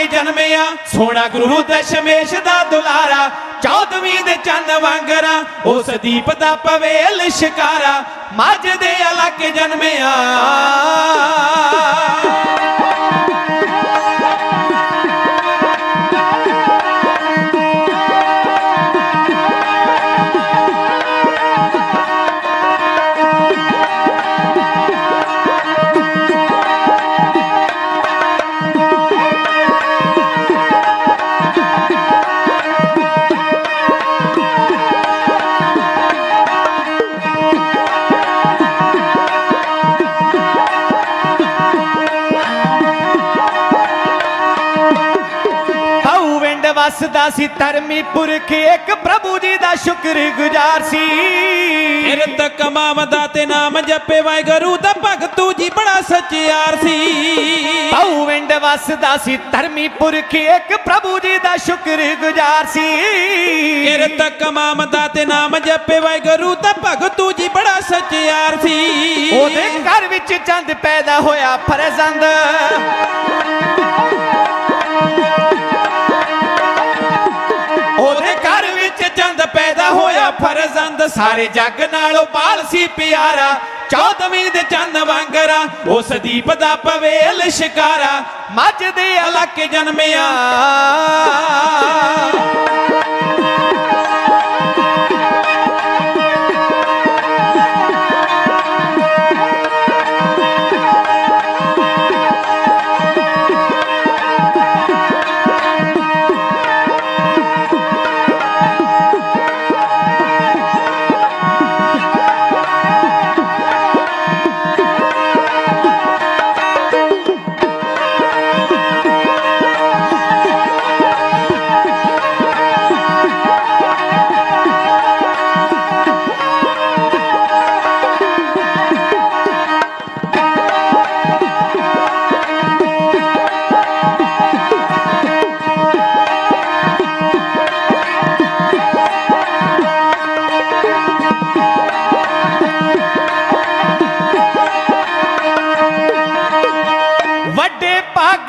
ਕੇ ਜਨਮਿਆ। ਸੋਹਣਾ ਗੁਰੂ ਦਸ਼ਮੇਸ਼ ਦਾ ਦੁਲਾਰਾ, ਚੌਦਵੀਂ ਦੇ ਚੰਨ ਵਾਂਗਰਾ, ਉਸ ਦੀਪ ਦਾ ਪਵੇਲ ਸ਼ਿਕਾਰਾ, ਮੱਝ ਦੇ ਇਲਾਕੇ ਜਨਮਿਆ। ਵਸਦਾ ਸੀ ਧਰਮੀ ਪੁਰਖ ਇੱਕ ਪ੍ਰਭੂ ਜੀ ਦਾ ਸ਼ੁਕਰ ਗੁਜ਼ਾਰ ਸੀ ਕਿਰਤ ਕਮਾਵਦਾ ਤੇ ਨਾਮ ਜਪੇ ਵਾਹਿਗੁਰੂ ਦਾ ਭਗਤੂ ਜੀ ਬੜਾ ਸੱਚਿਆਰ ਸੀ। ਹਉ ਵਿੰਡ ਵਸਦਾ ਸੀ ਧਰਮੀ ਪੁਰਖ ਇੱਕ ਪ੍ਰਭੂ ਜੀ ਦਾ ਸ਼ੁਕਰ ਗੁਜ਼ਾਰ ਸੀ ਕਿਰਤ ਕਮਾਵਦਾ ਤੇ ਨਾਮ ਜਪੇ ਵਾਹਿਗੁਰੂ ਦਾ ਭਗਤੂ ਜੀ ਬੜਾ ਸੱਚਿਆਰ ਸੀ। ਉਹਦੇ ਘਰ ਵਿੱਚ ਚੰਦ ਪੈਦਾ ਹੋਇਆ ਫਰਜ਼ੰਦ। ਹੋਇਆ ਫਰਜ਼ੰਦ, ਸਾਰੇ ਜੱਗ ਨਾਲੋਂ ਬਾਲ ਸੀ ਪਿਆਰਾ। ਚੌਦਵੀਂ ਦੇ ਚੰਦ ਵਾਂਗਰਾ, ਉਸ ਦੀਪ ਦਾ ਪਵੇਲ ਸ਼ਿਕਾਰਾ। ਮੱਝ ਦੇ ਇਲਾਕੇ ਜਨਮਿਆ।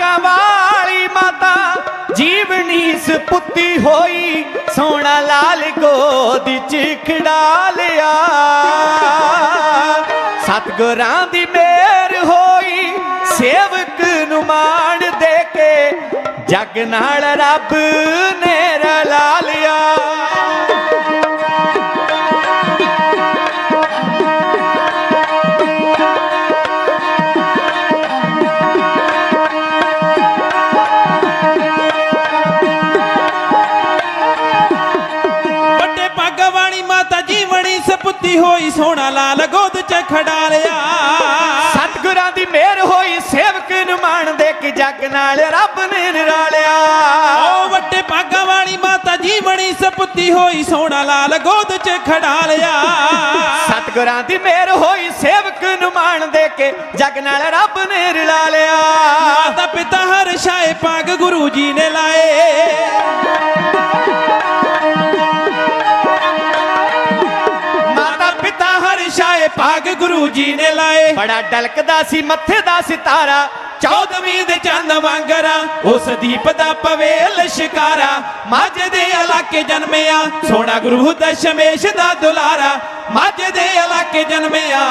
ਵੱਡੇ ਵਾਲੀ ਮਾਤਾ ਜੀਵਨੀ ਸੁਪੁੱਤੀ ਹੋਈ, ਸੋਹਣਾ ਲਾਲ ਗੋਦ ਚ ਖੜਾ ਲਿਆ। ਸਤਗੁਰਾਂ ਦੀ ਮੇਰ ਹੋਈ, ਸੇਵਕ ਨੂੰ ਮਾਣ ਦੇ ਕੇ ਜਗ ਨਾਲ ਰੱਬ ਸਪੁੱਤੀ ਹੋਈ ਸੋਹਣਾ ਲਾਲ ਗੋਦ ਚ ਖੜਾ ਲਿਆ ਸਤਿਗੁਰਾਂ ਦੀ ਮਿਹਰ ਹੋਈ ਸੇਵਕ ਨੂੰ ਮਾਣ ਦੇ ਕੇ ਜੱਗ ਨਾਲ ਰੱਬ ਨੇ ਨਿਰਾਲਿਆ। ਓ ਵੱਡੇ ਪਾਗਾ ਵਾਲੀ ਮਾਤਾ ਜੀਵਣੀ ਸਪੁੱਤੀ ਹੋਈ ਸੋਹਣਾ ਲਾਲ ਗੋਦ ਚ ਖੜਾ ਲਿਆ ਸਤਿਗੁਰਾਂ ਦੀ ਮਿਹਰ ਹੋਈ ਸੇਵਕ ਨੂੰ ਮਾਣ ਦੇ ਕੇ ਜੱਗ ਨਾਲ ਰੱਬ ਨੇ ਰਲਾ ਲਿਆ ਮਾਤਾ ਪਿਤਾ ਹਰ ਸ਼ਾਏ ਪਾਗ ਗੁਰੂ ਜੀ ਨੇ ਲਾਏ। ਭਾਗ ਗੁਰੂ ਜੀ ਨੇ ਲਾਏ। ਬੜਾ ਡਲਕਦਾ ਸੀ ਮੱਥੇ ਦਾ ਸਿਤਾਰਾ। ਚੌਦਵੀਂ ਦੇ ਚੰਨ ਵਾਂਗਰਾ ਉਸ ਦੀਪ ਦਾ ਪਵੇਲ ਸ਼ਿਕਾਰਾ। ਮੱਝ ਦੇ ਇਲਾਕੇ ਜਨਮਿਆ ਸੋਹਣਾ ਗੁਰੂ ਦਸ਼ਮੇਸ਼ ਦਾ ਦੁਲਾਰਾ। ਮੱਝ ਦੇ ਇਲਾਕੇ ਜਨਮਿਆ।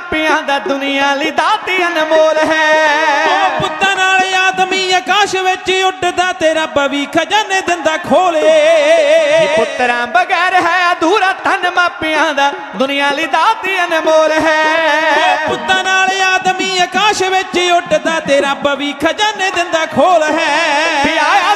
ਮਾਪਿਆਂ ਦਾ ਦੁਨੀਆ ਲਈ ਦਾਤੀ ਅਨਮੋਲ ਹੈ। ਉਹ ਪੁੱਤਾਂ ਨਾਲ ਆਦਮੀ ਆਕਾਸ਼ ਵਿੱਚ ਉੱਡਦਾ ਤੇਰਾ ਬਵੀ ਖਜ਼ਾਨੇ ਦਿੰਦਾ ਖੋਲੇ। ਪੁੱਤਰਾ ਬਗੈਰ ਹੈ ਅਧੂਰਾ ਤਨ ਮਾਪਿਆਂ ਦਾ ਦੁਨੀਆ ਲਈ ਦਾਤੀ ਅਨਮੋਲ ਹੈ। ਪੁੱਤਾਂ ਨਾਲ ਆਦਮੀ ਆਕਾਸ਼ ਵਿੱਚ ਉੱਡਦਾ ਤੇਰਾ ਬਵੀ ਖਜ਼ਾਨੇ ਦਿੰਦਾ ਖੋਲ ਹੈ। ਪਿਆਇਆ